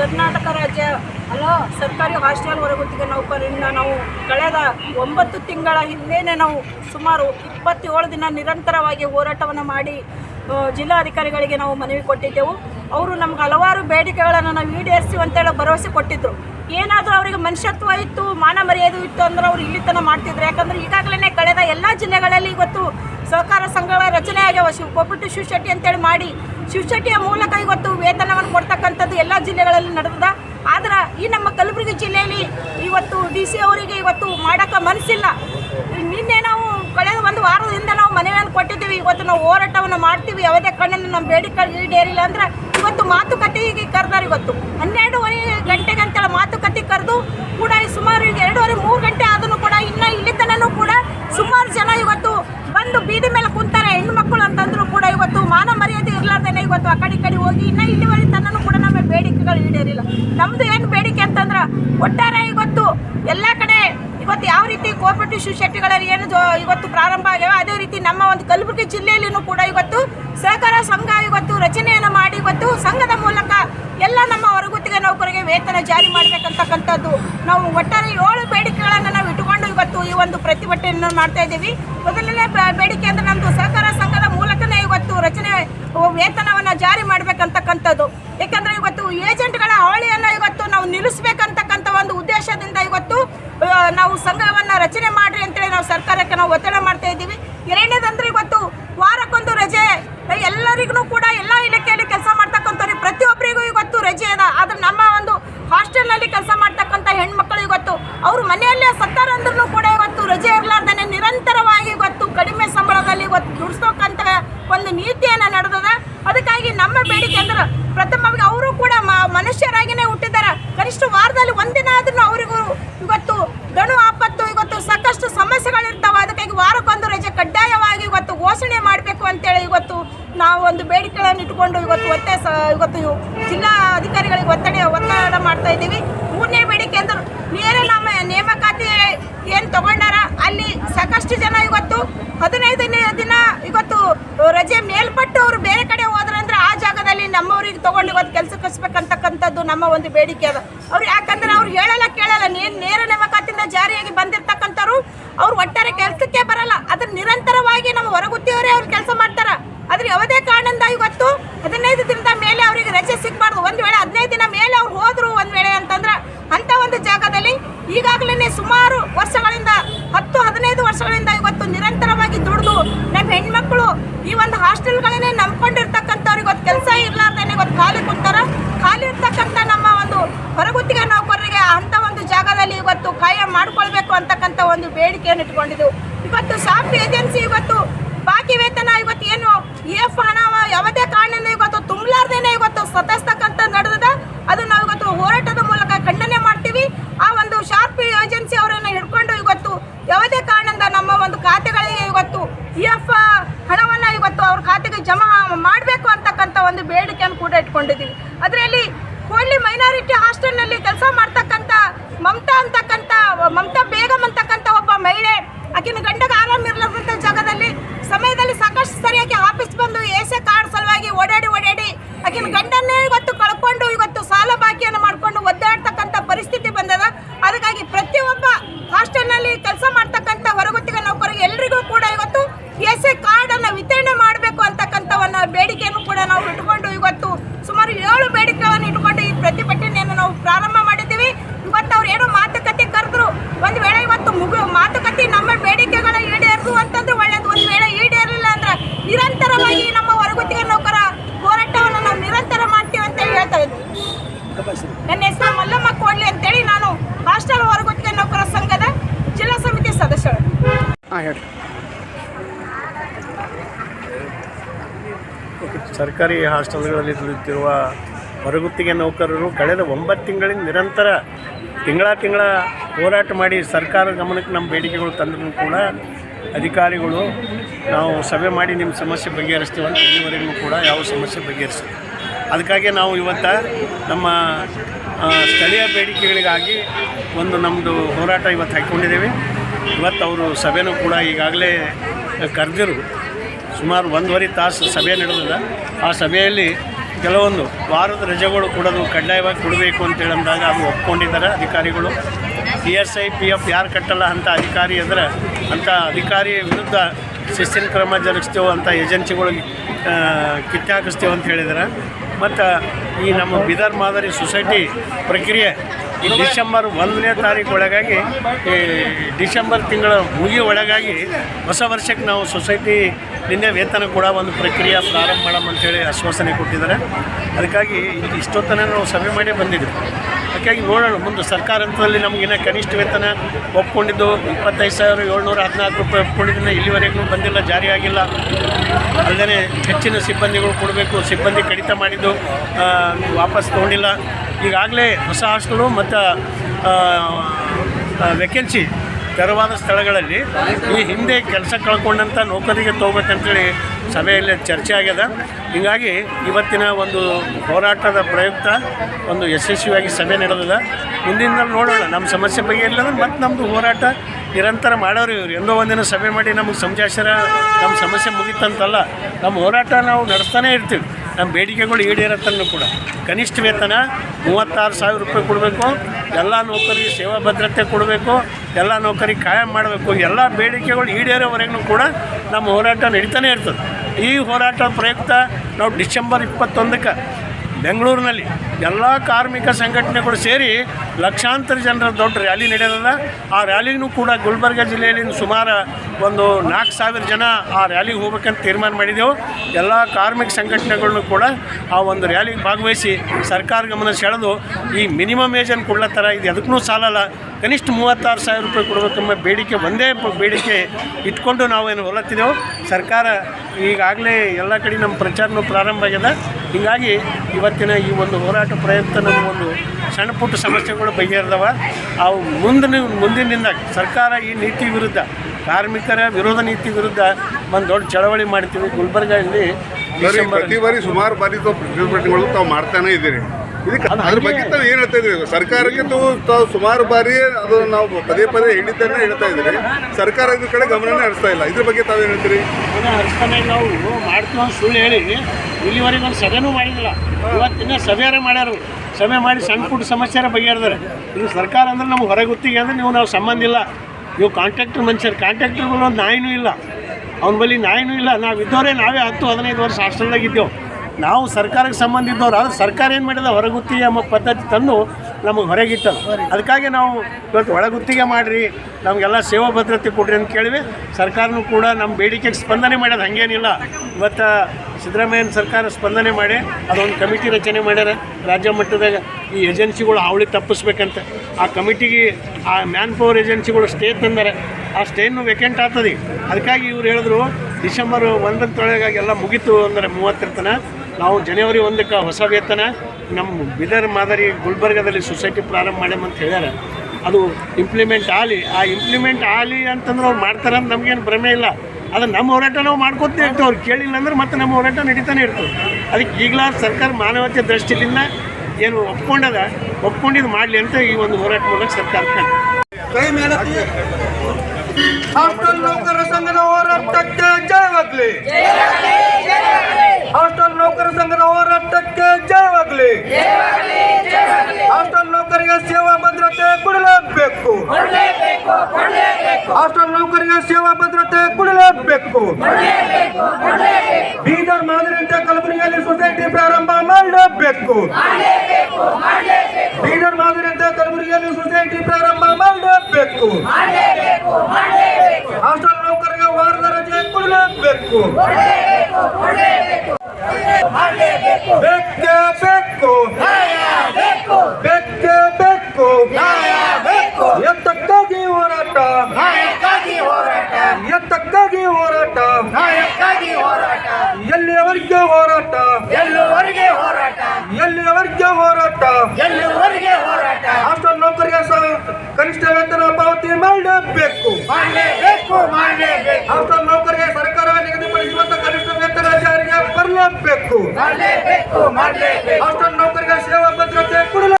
ಕರ್ನಾಟಕ ರಾಜ್ಯ ಹಲೋ ಸರ್ಕಾರಿ ಹಾಸ್ಟೆಲ್ ಹೊರಗುತ್ತಿಗೆ ನೌಕರರಿಂದ ನಾವು ಕಳೆದ ಒಂಬತ್ತು ತಿಂಗಳ ಹಿಂದೆಯೇ ನಾವು ಸುಮಾರು ಇಪ್ಪತ್ತೇಳು ದಿನ ನಿರಂತರವಾಗಿ ಹೋರಾಟವನ್ನು ಮಾಡಿ ಜಿಲ್ಲಾಧಿಕಾರಿಗಳಿಗೆ ನಾವು ಮನವಿ ಕೊಟ್ಟಿದ್ದೆವು. ಅವರು ನಮ್ಗೆ ಹಲವಾರು ಬೇಡಿಕೆಗಳನ್ನು ನಾವು ಈಡೇರಿಸ್ತೀವಿ ಅಂತೇಳಿ ಭರವಸೆ ಕೊಟ್ಟಿದ್ದರು ಏನಾದರೂ ಅವರಿಗೆ ಮನುಷ್ಯತ್ವ ಇತ್ತು, ಮಾನ ಮರ್ಯಾದೆ ಇತ್ತು ಅಂದ್ರೆ ಅವ್ರು ಇಲ್ಲಿ ತನಕ ಮಾಡ್ತಿದ್ರು. ಯಾಕಂದ್ರೆ ಈಗಾಗಲೇ ಕಳೆದ ಎಲ್ಲ ಜಿಲ್ಲೆಗಳಲ್ಲಿ ಇವತ್ತು ಸಹಕಾರ ಸಂಘಗಳ ರಚನೆ ಆಗ್ಯಾವ. ಶಿವ ಕೋಪರೇಟಿವ್ ಶಿವಶೆಟ್ಟಿ ಅಂತೇಳಿ ಮಾಡಿ ಶಿವಶೆಟ್ಟಿಯ ಮೂಲಕ ಇವತ್ತು ವೇತನವನ್ನು ಕೊಡ್ತಕ್ಕಂಥದ್ದು ಎಲ್ಲ ಜಿಲ್ಲೆಗಳಲ್ಲಿ ನಡೆದ ಆದ್ರೆ ಈ ನಮ್ಮ ಕಲಬುರಗಿ ಜಿಲ್ಲೆಯಲ್ಲಿ ಇವತ್ತು ಡಿ ಸಿ ಅವರಿಗೆ ಇವತ್ತು ಮಾಡೋಕ್ಕೆ ಮನಸ್ಸಿಲ್ಲ. ನಿನ್ನೆ ನಾವು ಕಳೆದ ಒಂದು ವಾರದಿಂದ ನಾವು ಮನವಿಯನ್ನು ಕೊಟ್ಟಿದ್ದೀವಿ. ಇವತ್ತು ನಾವು ಹೋರಾಟವನ್ನು ಮಾಡ್ತೀವಿ. ಯಾವುದೇ ಕಣ್ಣನ್ನು ನಮ್ಮ ಬೇಡಿಕೆ ಈಡೇರಿಲ್ಲ ಅಂದ್ರೆ ಇವತ್ತು ಮಾತುಕತೆಗೆ ಕರೆದಾರೆ ಇವತ್ತು. ಹನ್ನೆರಡುವರೆ ಗಂಟೆಗೆ ಅಂತೇಳಿ ಮಾತುಕತೆ ಕರೆದು ಕೂಡ ಸುಮಾರು ಈಗ ಎರಡೂವರೆ ಮೂರು ಗಂಟೆ ಆದರೂ ಕೂಡ ಇನ್ನು ಇಲ್ಲಿ ತನೂ ಕೂಡ ಸುಮಾರು ಜನ ಇವತ್ತು ಬಂದು ಬೀದಿ ಮೇಲೆ ಕುಂತಾರೆ ಹೆಣ್ಣು ಮಕ್ಕಳು ಅಂತಂದ್ರು ಕೂಡ ಇವತ್ತು ಮಾನ ಮರ್ಯಾದೆ ಇರ್ಲಾರ್ದೇನೆ ಇವತ್ತು ಆ ಕಡೆ ಈ ಕಡೆ ಹೋಗಿ ಇನ್ನು ಇಲ್ಲಿವರೆ ತನಕ ಕೂಡ ನಮ್ಮ ಬೇಡಿಕೆಗಳು ಈಡೇರಿಲ್ಲ. ನಮ್ದು ಏನು ಬೇಡಿಕೆ ಅಂತಂದ್ರೆ ಒಟ್ಟಾರೆ ಇವತ್ತು ಎಲ್ಲ ಕಡೆ ಇವತ್ತು ಯಾವ ರೀತಿ ಕೋಪರೇಟಿವ್ ಸೊಸೈಟಿಗಳಲ್ಲಿ ಏನು ಇವತ್ತು ಪ್ರಾರಂಭ ಆಗ್ಯಾವ ಅದೇ ರೀತಿ ನಮ್ಮ ಒಂದು ಕಲಬುರಗಿ ಜಿಲ್ಲೆಯಲ್ಲಿನೂ ಕೂಡ ಇವತ್ತು ಸಹಕಾರ ಸಂಘ ಇವತ್ತು ರಚನೆಯನ್ನು ಮಾಡಿ ಇವತ್ತು ಸಂಘದ ಮೂಲಕ ಎಲ್ಲ ನಮ್ಮ ಹೊರಗುತ್ತಿಗೆ ನೌಕರಿಗೆ ವೇತನ ಜಾರಿ ಮಾಡಬೇಕಂತಕ್ಕಂಥದ್ದು. ನಾವು ಒಟ್ಟಾರೆ ಏಳು ಬೇಡಿಕೆಗಳನ್ನು ನಾವು ಇಟ್ಟುಕೊಂಡು ಇವತ್ತು ಈ ಒಂದು ಪ್ರತಿಭಟನೆಯನ್ನು ಮಾಡ್ತಾ ಇದ್ದೀವಿ. ಮೊದಲನೇ ಬೇಡಿಕೆ ಅಂದ್ರೆ ನಮ್ಮದು ಸಹಕಾರ ಸಂಘದ ಇವತ್ತು ರಚನೆ ವೇತನವನ್ನು ಜಾರಿ ಮಾಡಬೇಕಂತಕ್ಕಂಥದ್ದು. ಯಾಕಂದರೆ ಇವತ್ತು ಏಜೆಂಟ್ಗಳ ಹಾವಳಿಯನ್ನು ಇವತ್ತು ನಾವು ನಿಲ್ಲಿಸ್ಬೇಕಂತಕ್ಕಂಥ ಒಂದು ಉದ್ದೇಶದಿಂದ ಇವತ್ತು ನಾವು ಸಂಘವನ್ನು ರಚನೆ ಮಾಡಿರಿ ಅಂತೇಳಿ ನಾವು ಸರ್ಕಾರಕ್ಕೆ ನಾವು ಒತ್ತಡ ಮಾಡ್ತಾ ಇದ್ದೀವಿ ಎರಡನೇದಂದ್ರೆ ಇವತ್ತು ವಾರಕ್ಕೊಂದು ರಜೆ ಎಲ್ಲರಿಗೂ ಕೂಡ ಎಲ್ಲ ಇಲಾಖೆಯಲ್ಲಿ ಕೆಲಸ ಮಾಡ್ತಕ್ಕಂಥವ್ರಿಗೆ ಪ್ರತಿಯೊಬ್ಬರಿಗೂ ಇವತ್ತು ರಜೆ ಅದ ಆದ್ರೆ ನಮ್ಮ ಒಂದು ಹಾಸ್ಟೆಲ್ನಲ್ಲಿ ಕೆಲಸ ಮಾಡ್ತಕ್ಕಂಥ ಹೆಣ್ಮಕ್ಳು ಇವತ್ತು ಅವ್ರು ಮನೆಯಲ್ಲೇ ಸತ್ತಾರ ಅಂದ್ರೂ ಕೂಡ ಇವತ್ತು ರಜೆ ಇರಲಾರ್ದೇ ನಿರಂತರವಾಗಿ ಇವತ್ತು ಕಡಿಮೆ ಸಂಬಳದಲ್ಲಿ ಇವತ್ತು ದುಡಿಸ್ತಕ್ಕಂಥ ಒಂದು ನೀತಿಯನ್ನು ನಡೆದದ ಅದಕ್ಕಾಗಿ ನಮ್ಮ ಬೇಡಿಕೆ ಅಂದ್ರೆ ಪ್ರಥಮವಾಗಿ ಅವರು ಕೂಡ ಮ- ಮನುಷ್ಯರಾಗಿನೇ ಹುಟ್ಟಿದ್ದಾರೆ ಕನಿಷ್ಠ ವಾರದಲ್ಲಿ ಒಂದಿನ ಆದ್ರೂ ಅವರಿಗೂ ಇವತ್ತು ಗಣು ಆಪತ್ತು ಇವತ್ತು ಸಾಕಷ್ಟು ಸಮಸ್ಯೆಗಳಿರ್ತಾವೆ ಅದಕ್ಕಾಗಿ ವಾರಕ್ಕೊಂದು ರಜೆ ಕಡ್ಡಾಯವಾಗಿ ಇವತ್ತು ಘೋಷಣೆ ಮಾಡಬೇಕು ಅಂತೇಳಿ ಇವತ್ತು ನಾವು ಒಂದು ಬೇಡಿಕೆಗಳನ್ನು ಇಟ್ಕೊಂಡು ಇವತ್ತು ಒತ್ತೆ ಸ ಇವತ್ತು ಜಿಲ್ಲಾ ಅಧಿಕಾರಿಗಳಿಗೆ ಒತ್ತಡ ಒತ್ತಡ ಮಾಡ್ತಾ ಇದ್ದೀವಿ. ಮೂರನೇ ಬೇಡಿಕೆ ಅಂದ್ರೆ ನೇರ ನಮ್ಮ ನೇಮಕಾತಿ ಏನು ತಗೊಂಡಾರ ಅಲ್ಲಿ ಸಾಕಷ್ಟು ಜನ ಇವತ್ತು ಹದಿನೈದನೇ ದಿನ ಇವತ್ತು ರಜೆ ಮೇಲ್ಪಟ್ಟು ಅವರು ಬೇರೆ ಕಡೆ ಹೋದ್ರಂದ್ರೆ ಆ ಜಾಗದಲ್ಲಿ ನಮ್ಮವ್ರಿಗೆ ತೊಗೊಂಡು ಇವತ್ತು ಕೆಲಸ ಕಳಿಸ್ಬೇಕಂತಕ್ಕಂಥದ್ದು ನಮ್ಮ ಒಂದು ಬೇಡಿಕೆ ಅದ. ಅವ್ರು ಯಾಕಂದ್ರೆ ಅವ್ರು ಹೇಳಲ್ಲ ಕೇಳಲ್ಲ. ನೀನು ನೇರ ನೇಮಕಾತಿಯಿಂದ ಜಾರಿಯಾಗಿ ಬಂದಿರ್ತಕ್ಕಂಥವ್ರು ಅವ್ರು ಒಟ್ಟಾರೆ ಕೆಲಸಕ್ಕೆ ಬರಲ್ಲ. ಅದ್ರ ನಿರಂತರವಾಗಿ ನಮ್ಮ ಹೊರಗುತ್ತಿಯವರೇ ಅವ್ರು ಕೆಲಸ ಮಾಡ್ತಾರ ಆದ್ರೆ ಯಾವುದೇ ಕಾರಣದಿಂದ ಇವತ್ತು ಹದಿನೈದು ದಿನದ ಮೇಲೆ ಅವರಿಗೆ ರಜೆ ಸಿಗಬಾರ್ದು. ಒಂದು ವೇಳೆ ಹದಿನೈದು ದಿನ ಮೇಲೆ ಅವ್ರು ಹೋದ್ರು ಒಂದು ವೇಳೆ ಅಂತಂದ್ರೆ ಅಂತ ಒಂದು ಜಾಗದಲ್ಲಿ ಈಗಾಗಲೇ ಸುಮಾರು ವರ್ಷಗಳಿಂದ, ಹತ್ತು, ಹದಿನೈದು ವರ್ಷಗಳಿಂದ ಇವತ್ತು ನಿರಂತರವಾಗಿ ದುಡಿದು ನಮ್ಮ ಹೆಣ್ಮಕ್ಳು ಈ ಒಂದು ಹಾಸ್ಟೆಲ್ಗಳನ್ನೇ ನಂಬ್ಕೊಂಡಿರ್ತಕ್ಕಂಥವ್ರಿಗೆ ಇವತ್ತು ಕೆಲಸ ಇರ್ಲಾರ್ದೇನೆ ಇವತ್ತು ಖಾಲಿ ಕೊಡ್ತಾರ ಖಾಲಿ ಇರ್ತಕ್ಕಂಥ ನಮ್ಮ ಒಂದು ಹೊರಗುತ್ತಿಗೆ ನೌಕರರಿಗೆ ಅಂತ ಒಂದು ಜಾಗದಲ್ಲಿ ಇವತ್ತು ಕಾಯಂ ಮಾಡ್ಕೊಳ್ಬೇಕು ಅಂತಕ್ಕಂಥ ಒಂದು ಬೇಡಿಕೆಯನ್ನು ಇಟ್ಕೊಂಡಿದ್ದೆವು ಇವತ್ತು ಸಾಫ್ಟ್ ಏಜೆನ್ಸಿ ಇವತ್ತು ಬಾಕಿ ವೇತನ ಇವತ್ತು ಎಫ್ ಹಣವ ಯಾವುದೇ ಕಾರಣದಿಂದ ಇವತ್ತು ತುಂಬಲಾರ್ದೇನೆ ಇವತ್ತು ಸತಾಯಿಸ್ತಕ್ಕಂಥ ನಡೆದದ. ಅದು ನಾವು ಇವತ್ತು ಹೋರಾಟದ ಮೂಲಕ ಖಂಡನೆ ಮಾಡ್ತೀವಿ. ಆ ಒಂದು ಶಾರ್ಪ್ ಏಜೆನ್ಸಿ ಅವರನ್ನ ಹಿಡ್ಕೊಂಡು ಇವತ್ತು ಯಾವುದೇ ಕಾರಣದಿಂದ ನಮ್ಮ ಒಂದು ಖಾತೆಗಳಿಗೆ ಇವತ್ತು ಎಫ್ ಹಣವನ್ನು ಇವತ್ತು ಅವ್ರ ಖಾತೆಗೆ ಜಮಾ ಮಾಡಬೇಕು ಅಂತಕ್ಕಂಥ ಒಂದು ಬೇಡಿಕೆಯನ್ನು ಕೂಡ ಇಟ್ಕೊಂಡಿದ್ದೀವಿ. ಅದರಲ್ಲಿ ಕೋಳಿ ಮೈನಾರಿಟಿ ಹಾಸ್ಟೆಲ್ನಲ್ಲಿ ಕೆಲಸ ಮಾಡ್ತಕ್ಕಂಥ ಮಮತಾ ಅಂತಕ್ಕಂಥ, ಮಮತಾ ಬೇಗಂ ಅಂತಕ್ಕಂಥ ಒಬ್ಬ ಮಹಿಳೆ, ಆಕಿನ ಗಂಡಗ ಆರಾಮ್ ಇರ್ಲಾರ್ದಂಥ ಜಾಗದಲ್ಲಿ ಸಮಯದಲ್ಲಿ ಸಾಕಷ್ಟು ಸರಿಯಾಗಿ ಆಫೀಸ್ ಬಂದು ಎಸೆ ಕಾರ್ಡ್ ಸಲುವಾಗಿ ಓಡಾಡಿ ಓಡಾಡಿ ಆಕಿನ ಗಂಡನ್ನೇ ಇವತ್ತು ಕಳ್ಕೊಂಡು ಇವತ್ತು ಸಾಲ ಬಾಕಿಯನ್ನು ಮಾಡ್ಕೊಂಡು ಒದ್ದಾಡ್ತಕ್ಕಂಥ ಪರಿಸ್ಥಿತಿ ಬಂದದ ಅದಕ್ಕಾಗಿ ಪ್ರತಿಯೊಬ್ಬ ಹಾಸ್ಟೆಲ್ನಲ್ಲಿ ಕೆಲಸ ಮಾಡ್ತಕ್ಕಂಥ ಹೊರಗುತ್ತಿಗೆ ನೌಕರಿಗೆ ಎಲ್ರಿಗೂ ಕೂಡ ಇವತ್ತು ಎಸ್ ಎ ಕಾರ್ಡ್ ಅನ್ನ ವಿತರಣೆ ಮಾಡಬೇಕು ಅಂತಕ್ಕಂಥ ಒಂದು ಬೇಡಿಕೆಯನ್ನು ಕೂಡ ನಾವು ಇಟ್ಕೊಂಡು ಇವತ್ತು ಸುಮಾರು ಏಳು ಬೇಡಿಕೆಗಳನ್ನು ಇಟ್ಕೊಂಡು ಈ ಪ್ರತಿಭಟನೆಯನ್ನು ನಾವು ಪ್ರಾರಂಭ ಮಾಡಿದ್ದೀವಿ ಇವತ್ತು ಅವ್ರು ಏನೋ ಮಾತುಕತೆ ಕರೆದ್ರು ಒಂದು ವೇಳೆ ಇವತ್ತು ಮುಗು ಮಾತುಕತೆ ನಮ್ಮ ಬೇಡಿಕೆಗಳ ಈಡೇರಿದು ಅಂತಂದ್ರೆ ಒಳ್ಳೇದು ಒಂದು ವೇಳೆ ಈಡೇರಲಿಲ್ಲ ಅಂದ್ರೆ ನಿರಂತರವಾಗಿ ನಮ್ಮ ಹೊರಗುತ್ತಿಗೆ ನೌಕರ ಹೋರಾಟವನ್ನು ನಾವು ನಿರಂತರ ಮಾಡ್ತೀವಿ ಅಂತ ಹೇಳಿ ಹೇಳ್ತಾ ಇದ್ವಿ ನನ್ನ ಹೆಸರು ಮಲ್ಲಮ್ಮ ಕೋಡ್ಲಿ ಅಂತೇಳಿ ನಾನು ಹಾಸ್ಟೆಲ್ ಹೊರಗುತ್ತಿಗೆ ನೌಕರ ಸಂಘದ ಜಿಲ್ಲಾ ಸಮಿತಿ ಸದಸ್ಯರು ಹಾಂ ಹೇಳಿ ಸರ್ಕಾರಿ ಹಾಸ್ಟೆಲ್ಗಳಲ್ಲಿ ದುಡಿಯುತ್ತಿರುವ ಹೊರಗುತ್ತಿಗೆ ನೌಕರರು ಕಳೆದ ಒಂಬತ್ತು ತಿಂಗಳಿಂದ ನಿರಂತರ ತಿಂಗಳ ತಿಂಗಳ ಹೋರಾಟ ಮಾಡಿ ಸರ್ಕಾರ ಗಮನಕ್ಕೆ ನಮ್ಮ ಬೇಡಿಕೆಗಳು ತಂದರೂ ಕೂಡ ಅಧಿಕಾರಿಗಳು ನಾವು ಸಭೆ ಮಾಡಿ ನಿಮ್ಮ ಸಮಸ್ಯೆ ಬಗೆಹರಿಸ್ತೀವಿ ಅಂತ ಇಲ್ಲಿವರೆಗೂ ಕೂಡ ಯಾವ ಸಮಸ್ಯೆ ಬಗೆಹರಿಸ್ತೀವಿ ಅದಕ್ಕಾಗಿ ನಾವು ಇವತ್ತು ನಮ್ಮ ಸ್ಥಳೀಯ ಬೇಡಿಕೆಗಳಿಗಾಗಿ ಒಂದು ನಮ್ಮದು ಹೋರಾಟ ಇವತ್ತು ಹಾಕ್ಕೊಂಡಿದ್ದೇವೆ. ಇವತ್ತು ಅವರು ಸಭೆನೂ ಕೂಡ ಈಗಾಗಲೇ ಕರೆದಿರು. ಸುಮಾರು ಒಂದೂವರೆ ತಾಸು ಸಭೆ ನಡೆದಿದೆ. ಆ ಸಭೆಯಲ್ಲಿ ಕೆಲವೊಂದು ವಾರದ ರಜೆಗಳು ಕೊಡೋದು ಕಡ್ಡಾಯವಾಗಿ ಕೊಡಬೇಕು ಅಂತೇಳಿ ಅಂದಾಗ ಅದು ಒಪ್ಕೊಂಡಿದ್ದಾರೆ ಅಧಿಕಾರಿಗಳು. P S I, P F ಯಾರು ಕಟ್ಟಲ್ಲ ಅಂತ ಅಧಿಕಾರಿ ಅಂದರೆ ಅಂಥ ಅಧಿಕಾರಿ ವಿರುದ್ಧ ಶಿಸ್ತಿನ ಕ್ರಮ ಜರುಗಿಸ್ತೇವೆ ಅಂತ ಏಜೆನ್ಸಿಗಳಿಗೆ ಕಿತ್ತಾಕಿಸ್ತೇವೆ ಅಂತ ಹೇಳಿದ್ದಾರೆ. ಮತ್ತು ಈ ನಮ್ಮ ಬಿದರ್ ಮಾದರಿ ಸೊಸೈಟಿ ಪ್ರಕ್ರಿಯೆ ಈ ಡಿಸೆಂಬರ್ ಒಂದನೇ ತಾರೀಕು ಒಳಗಾಗಿ, ಈ ಡಿಸೆಂಬರ್ ತಿಂಗಳ ಮುಗಿ ಒಳಗಾಗಿ ಹೊಸ ವರ್ಷಕ್ಕೆ ನಾವು ಸೊಸೈಟಿ ನಿನ್ನೆ ವೇತನ ಕೂಡ ಒಂದು ಪ್ರಕ್ರಿಯೆ ಪ್ರಾರಂಭ ಅಂತೇಳಿ ಆಶ್ವಾಸನೆ ಕೊಟ್ಟಿದ್ದಾರೆ. ಅದಕ್ಕಾಗಿ ಇಷ್ಟೊತ್ತನೇ ನಾವು ಸಭೆ ಮಾಡಿ ಬಂದಿದ್ವಿ. ಅದಕ್ಕಾಗಿ ನೋಡೋಣ. ಮುಂದೆ ಸರ್ಕಾರ ಹಂತದಲ್ಲಿ ನಮಗಿನ್ನ ಕನಿಷ್ಠ ವೇತನ ಒಪ್ಕೊಂಡಿದ್ದು ಇಪ್ಪತ್ತೈದು ಸಾವಿರ ಏಳ್ನೂರ ಹದಿನಾಲ್ಕು ರೂಪಾಯಿ ಒಪ್ಕೊಂಡಿದ್ದನ್ನು ಇಲ್ಲಿವರೆಗೂ ಬಂದಿಲ್ಲ ಜಾರಿಯಾಗಿಲ್ಲ ಅಲ್ಲದೆ ಹೆಚ್ಚಿನ ಸಿಬ್ಬಂದಿಗಳು ಕೊಡಬೇಕು, ಸಿಬ್ಬಂದಿ ಕಡಿತ ಮಾಡಿದ್ದು ವಾಪಸ್ ತೊಗೊಂಡಿಲ್ಲ. ಈಗಾಗಲೇ ಹೊಸ ಹಾಸ್ಟೆಲು ಮತ್ತು ವೆಕೆನ್ಸಿ ತೆರವಾದ ಸ್ಥಳಗಳಲ್ಲಿ ಈ ಹಿಂದೆ ಕೆಲಸ ಕಳ್ಕೊಂಡಂಥ ನೌಕರಿಗೆ ತೊಗೋಬೇಕಂತೇಳಿ ಸಭೆಯಲ್ಲಿ ಚರ್ಚೆ ಆಗ್ಯದ. ಹೀಗಾಗಿ ಇವತ್ತಿನ ಒಂದು ಹೋರಾಟದ ಪ್ರಯುಕ್ತ ಒಂದು ಯಶಸ್ವಿಯಾಗಿ ಸಭೆ ನಡೆದಿದೆ. ಮುಂದಿನ ನೋಡೋಣ, ನಮ್ಮ ಸಮಸ್ಯೆ ಬಗ್ಗೆ ಇಲ್ಲಂದ್ರೆ ಮತ್ತೆ ನಮ್ಮದು ಹೋರಾಟ ನಿರಂತರ ಮಾಡೋರು ಇವರು. ಎಂದೋ ಒಂದಿನ ಸಭೆ ಮಾಡಿ ನಮಗೆ ಸಂಜಾಶರ ನಮ್ಮ ಸಮಸ್ಯೆ ಮುಗೀತಂತಲ್ಲ, ನಮ್ಮ ಹೋರಾಟ ನಾವು ನಡೆಸ್ತಾನೇ ಇರ್ತೀವಿ. ನಮ್ಮ ಬೇಡಿಕೆಗಳು ಈಡೇರತ್ತನ್ನು ಕೂಡ. ಕನಿಷ್ಠ ವೇತನ ಮೂವತ್ತಾರು ಸಾವಿರ ರೂಪಾಯಿ ಕೊಡಬೇಕು. ಎಲ್ಲ ನೌಕರಿಗೆ ಸೇವಾ ಭದ್ರತೆ ಕೊಡಬೇಕು. ಎಲ್ಲ ನೌಕರಿಗೆ ಕಾಯಂ ಮಾಡಬೇಕು. ಎಲ್ಲ ಬೇಡಿಕೆಗಳು ಈಡೇರೋವರೆಗೂ ಕೂಡ ನಮ್ಮ ಹೋರಾಟ ನಡೀತಾನೆ ಇರ್ತದೆ. ಈ ಹೋರಾಟ ಪ್ರಯುಕ್ತ ನಾವು ಡಿಸೆಂಬರ್ ಇಪ್ಪತ್ತೊಂದಕ್ಕೆ ಬೆಂಗಳೂರಿನಲ್ಲಿ ಎಲ್ಲ ಕಾರ್ಮಿಕ ಸಂಘಟನೆಗಳು ಸೇರಿ ಲಕ್ಷಾಂತರ ಜನರ ದೊಡ್ಡ ರ್ಯಾಲಿ ನಡೆದದ. ಆ ರ್ಯಾಲಿನೂ ಕೂಡ ಗುಲ್ಬರ್ಗ ಜಿಲ್ಲೆಯಲ್ಲಿ ಸುಮಾರು ಒಂದು ನಾಲ್ಕು ಸಾವಿರ ಜನ ಆ ರ್ಯಾಲಿಗೆ ಹೋಗ್ಬೇಕಂತ ತೀರ್ಮಾನ ಮಾಡಿದೆವು. ಎಲ್ಲ ಕಾರ್ಮಿಕ ಸಂಘಟನೆಗಳನ್ನು ಕೂಡ ಆ ಒಂದು ರ್ಯಾಲಿಗೆ ಭಾಗವಹಿಸಿ ಸರ್ಕಾರ ಗಮನ ಸೆಳೆದು ಈ ಮಿನಿಮಮ್ ಏಜನ್ನು ಕೊಡ್ಲತ್ತಾರ ಇದು. ಎದಕ್ಕೂ ಸಾಲಲ್ಲ. ಕನಿಷ್ಠ ಮೂವತ್ತಾರು ಸಾವಿರ ರೂಪಾಯಿ ಕೊಡಬೇಕೆಂಬ ಬೇಡಿಕೆ, ಒಂದೇ ಬೇಡಿಕೆ ಇಟ್ಕೊಂಡು ನಾವೇನು ಹೊಲತ್ತಿದ್ದೆವು ಸರ್ಕಾರ ಈಗಾಗಲೇ ಎಲ್ಲ ಕಡೆ ನಮ್ಮ ಪ್ರಚಾರನೂ ಪ್ರಾರಂಭ ಆಗ್ಯದ. ಹೀಗಾಗಿ ಇವತ್ತಿನ ಈ ಒಂದು ಹೋರಾಟ ಪ್ರಯುಕ್ತ ಒಂದು ಸಣ್ಣ ಪುಟ್ಟ ಸಮಸ್ಯೆಗಳು ಬಗೆಹರಿದವ. ಅವು ಮುಂದಿನ ಮುಂದಿನಿಂದ ಸರ್ಕಾರ ಈ ನೀತಿ ವಿರುದ್ಧ ಕಾರ್ಮಿಕರ ವಿರೋಧ ನೀತಿ ವಿರುದ್ಧ ಒಂದು ದೊಡ್ಡ ಚಳವಳಿ ಮಾಡ್ತೀವಿ. ಗುಲ್ಬರ್ಗಲ್ಲಿ ಪ್ರತಿ ಬಾರಿ ಸುಮಾರು ಬಾರಿ ಪ್ರತಿಭಟನೆಗಳು ತಾವು ಮಾಡ್ತಾನೆ ಇದ್ದೀರಿ. ಇದಕ್ಕೆ ಅದು ಅದ್ರ ಬಗ್ಗೆ ತಾವು ಏನು ಹೇಳ್ತಾ ಸರ್ಕಾರಕ್ಕೆ ತಾವು ಸುಮಾರು ಬಾರಿ ಅದು ನಾವು ಪದೇ ಪದೇ ಹೇಳಿದ್ದನ್ನ ಹೇಳ್ತಾ ಇದ್ದೀವಿ ಸರ್ಕಾರ ಇದ್ರ ಕಡೆ ಗಮನನೇ ಹರಿಸ್ತಾ ಇಲ್ಲ. ಇದ್ರ ಬಗ್ಗೆ ತಾವೇನು ಹೇಳ್ತೀರಿ? ಹರಿಸ್ತಾನೆ ನಾವು. ಮಾಡ್ತೀವಿ ಅಂತ ಸುಳ್ಳು ಹೇಳಿ. ಇಲ್ಲಿವರೆಗೆ ಒಂದು ಸಭೆನೂ ಮಾಡಿದಿಲ್ಲ ಇವತ್ತಿನ ಸಭೆಯಾರ ಮಾಡ್ಯಾರು. ಸಭೆ ಮಾಡಿ ಸಣ್ಣ ಪುಟ್ಟ ಸಮಸ್ಯೆರ ಬಗೆಹರಿದಾರೆ. ಇದು ಸರ್ಕಾರ ಅಂದ್ರೆ ನಮ್ಗೆ ಹೊರಗುತ್ತಿಗೆ ಅಂದ್ರೆ ನೀವು ನಾವು ಸಂಬಂಧ ಇಲ್ಲ. ನೀವು ಕಾಂಟ್ರಾಕ್ಟರ್ ಮನುಷ್ಯರು. ಕಾಂಟ್ರಾಕ್ಟರ್ಗಳು ಒಂದು ನಾಯಿನೂ ಇಲ್ಲ. ಅವನ ಬಳಿ ನಾಯಿನೂ ಇಲ್ಲ. ನಾವು ಇದ್ದವರೇ ನಾವೇ ಹತ್ತು ಹದಿನೈದು ವರ್ಷ ಹಾಸ್ಟೆಲ್ದಾಗ ಇದ್ದೇವೆ ನಾವು ಸರ್ಕಾರಕ್ಕೆ ಸಂಬಂಧ ಇದ್ದವ್ರು ಆದ್ರೆ ಸರ್ಕಾರ ಏನು ಮಾಡಿದ? ಹೊರಗುತ್ತಿಗೆ ಎಂಬ ಪದ್ಧತಿ ತಂದು ನಮಗೆ ಹೊರಗಿಟ್ಟದು ಅದಕ್ಕಾಗಿ ನಾವು ಇವತ್ತು ಒಳಗುತ್ತಿಗೆ ಮಾಡಿರಿ, ನಮಗೆಲ್ಲ ಸೇವಾ ಭದ್ರತೆ ಕೊಡ್ರಿ ಅಂತ ಕೇಳಿವಿ. ಸರ್ಕಾರನೂ ಕೂಡ ನಮ್ಮ ಬೇಡಿಕೆಗೆ ಸ್ಪಂದನೆ ಮಾಡೋದು ಹಾಗೇನಿಲ್ಲ. ಇವತ್ತು ಸಿದ್ದರಾಮಯ್ಯನ ಸರ್ಕಾರ ಸ್ಪಂದನೆ ಮಾಡಿ, ಅದೊಂದು ಕಮಿಟಿ ರಚನೆ ಮಾಡ್ಯಾರ. ರಾಜ್ಯ ಮಟ್ಟದಾಗ ಈ ಏಜೆನ್ಸಿಗಳು ಹಾವಳಿ ತಪ್ಪಿಸ್ಬೇಕಂತ. ಆ ಕಮಿಟಿಗೆ ಆ ಮ್ಯಾನ್ ಪವರ್ ಏಜೆನ್ಸಿಗಳು ಸ್ಟೇ ತಂದಾರೆ. ಆ ಸ್ಟೇನು ವೇಕೆಂಟ್ ಆಗ್ತದೆ. ಅದಕ್ಕಾಗಿ ಇವ್ರು ಹೇಳಿದ್ರು, ಡಿಸೆಂಬರ್ ಒಂದರೊಳಗಾಗಿ ಎಲ್ಲ ಮುಗೀತು ಅಂದರೆ ಮೂವತ್ತರ ತನಕ. ನಾವು ಜನವರಿ ಒಂದಕ್ಕೆ ಹೊಸ ವೇತನ ನಮ್ಮ ಬಿದರ್ ಮಾದರಿ ಗುಲ್ಬರ್ಗದಲ್ಲಿ ಸೊಸೈಟಿ ಪ್ರಾರಂಭ ಮಾಡ್ಯಾಮಂತ ಹೇಳ್ಯಾರ. ಅದು ಇಂಪ್ಲಿಮೆಂಟ್ ಆಗಲಿ ಆ ಇಂಪ್ಲಿಮೆಂಟ್ ಆಗಲಿ ಅಂತಂದ್ರೆ ಅವ್ರು ಮಾಡ್ತಾರೆ ಅಂತ ನಮಗೇನು ಭ್ರಮೆ ಇಲ್ಲ. ಅದು ನಮ್ಮ ಹೋರಾಟ ನಾವು ಮಾಡ್ಕೊತೇ ಇರ್ತೇವೆ ಅವ್ರು ಕೇಳಿಲ್ಲ ಅಂದ್ರೆ ಮತ್ತೆ ನಮ್ಮ ಹೋರಾಟ ನಡೀತಾನೆ ಇರ್ತದೆ. ಅದಕ್ಕೆ ಈಗಲ ಸರ್ಕಾರ ಮಾನವತೆ ದೃಷ್ಟಿಯಿಂದ ಏನು ಒಪ್ಕೊಂಡದ ಒಪ್ಕೊಂಡಿದ್ದು ಮಾಡಲಿ ಅಂತ ಈ ಒಂದು ಹೋರಾಟ ಮೂಲಕ ಸರ್ಕಾರ ಹಾಸ್ಟೆಲ್ ಸಂಘದ ಹೋರಾಟಕ್ಕೆ ಜಯವಾಗ್ಲಿ ಹಾಸ್ಟೆಲ್ ನೌಕರ ಸಂಘದ ಹೋರಾಟಕ್ಕೆ ಜಯವಾಗ್ಲಿ ಹಾಸ್ಟೆಲ್ ನೌಕರಿಗೆ ಸೇವಾ ಭದ್ರತೆ ಕೊಡಲೇಬೇಕು. ಹಾಸ್ಟೆಲ್ ನೌಕರಿಗೆ ಸೇವಾ ಭದ್ರತೆ ಕೊಡಲೇಬೇಕು. ಬೀದರ್ ಮಾದರಿಯಂತೆ ಕಲಬುರಗಿಯಲ್ಲಿ ಸೊಸೈಟಿ ಪ್ರಾರಂಭ ಮಾಡಬೇಕು ಬೀದರ್ ಮಾದರಿಯಂತೆ ಕಲಬುರಗಿಯಲ್ಲಿ ಸೊಸೈಟಿ ಪ್ರಾರಂಭ ಮಾಡಬೇಕು ಹಾಸ್ಟೆಲ್ ನೌಕರಿಗೆ ವಾರದ ರಜೆ ಕೊಡಲೇಬೇಕು. ಬೇಕೇ ಬೇಕು ಬೇಕೇ ಬೇಕು ಎತ್ತಕ್ಕಾಗಿ ಹೋರಾಟ. ಎತ್ತಕ್ಕಾಗಿ ಹೋರಾಟ. ಎಲ್ಲಿಯವರೆಗೆ ಹೋರಾಟ. ಎಲ್ಲುವರೆಗೆ ಹೋರಾಟ. ಎಲ್ಲಿಯವರೆಗೆ ಹೋರಾಟ. ಎಲ್ಲುವರೆಗೆ ಹೋರಾಟ. ಹಾಸ್ಟೆಲ್ ನೌಕರಿಗೆ ಕನಿಷ್ಠ ವೇತನ ಪಾವತಿ ಮಾಡಬೇಕು ಮಾಡಲೇಬೇಕು ಮಾಡಲೇಬೇಕು ಹಾಸ್ಟೆಲ್ ನೌಕರಿಗೆ ಸರ್ಕಾರ ನಿಗದಿಪಡಿಸುವಂತ ಕನಿಷ್ಠ ವೇತನ ಜಾರಿಗೆ ಬರಲೇಬೇಕು ಮಾಡಲೇಬೇಕು ಮಾಡಲೇಬೇಕು. ಹಾಸ್ಟೆಲ್ ನೌಕರಿಗೆ ಸೇವಾ ಭದ್ರತೆ ಕೊಡಲೇಬೇಕು